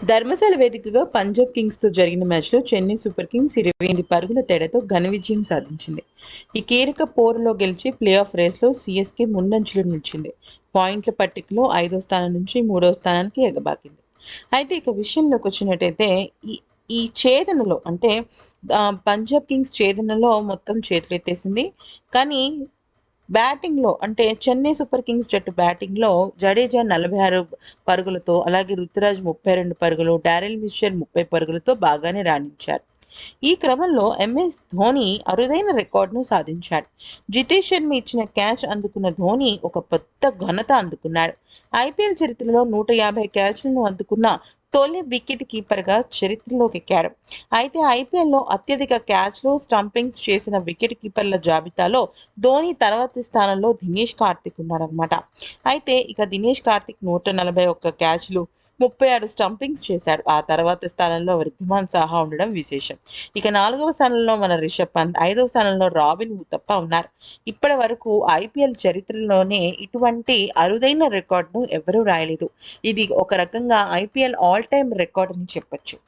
ధర్మశాల వేదికగా పంజాబ్ కింగ్స్తో జరిగిన మ్యాచ్లో చెన్నై సూపర్ కింగ్స్ ఇరవై ఎనిమిది పరుగుల తేడాతో ఘన విజయం సాధించింది. ఈ కీలక పోరులో గెలిచి ప్లే ఆఫ్ రేస్లో సిఎస్కే ముందంచులో నిలిచింది. పాయింట్ల పట్టికలో ఐదో స్థానం నుంచి మూడో స్థానానికి ఎగబాకింది. అయితే ఇక విషయంలోకి వచ్చినట్టయితే ఈ ఈ ఛేదనలో అంటే పంజాబ్ కింగ్స్ ఛేదనలో మొత్తం చేతులు ఎత్తేసింది కానీ బ్యాటింగ్లో అంటే చెన్నై సూపర్ కింగ్స్ జట్టు బ్యాటింగ్లో జడేజా నలభై ఆరు పరుగులతో అలాగే రుతురాజ్ ముప్పై రెండు పరుగులు డారెల్ మిషర్ ముప్పై పరుగులతో బాగానే రాణించారు. ఈ క్రమంలో ఎంఎస్ ధోని అరుదైన రికార్డును సాధించాడు. జితేష్ శర్మ ఇచ్చిన క్యాచ్ అందుకున్న ధోని ఒక పెద్ద ఘనత అందుకున్నాడు. ఐపీఎల్ చరిత్రలో నూట యాభై క్యాచ్లను అందుకున్న తొలి వికెట్ కీపర్గా చరిత్రలోకి ఎక్కాడు అయితే ఐపీఎల్లో అత్యధిక క్యాచ్లు స్టంపింగ్స్ చేసిన వికెట్ కీపర్ల జాబితాలో ధోని తర్వాతి స్థానంలో దినేష్ కార్తిక్ ఉన్నాడనమాట అయితే ఇక దినేష్ కార్తిక్ నూట నలభై ఒక్క క్యాచ్లు ముప్పై ఆరు స్టంపింగ్స్ చేశాడు ఆ తర్వాత స్థానంలో వృద్ధిమాన్ సాహా ఉండడం విశేషం. ఇక నాలుగవ స్థానంలో మన రిషబ్ పంత్ ఐదవ స్థానంలో రాబిన్ ఉతప్ప ఉన్నారు. ఇప్పటి వరకు ఐపీఎల్ చరిత్రలోనే ఇటువంటి అరుదైన రికార్డును ఎవరూ రాయలేదు. ఇది ఒక రకంగా ఐపీఎల్ ఆల్ టైమ్ రికార్డ్ అని చెప్పొచ్చు.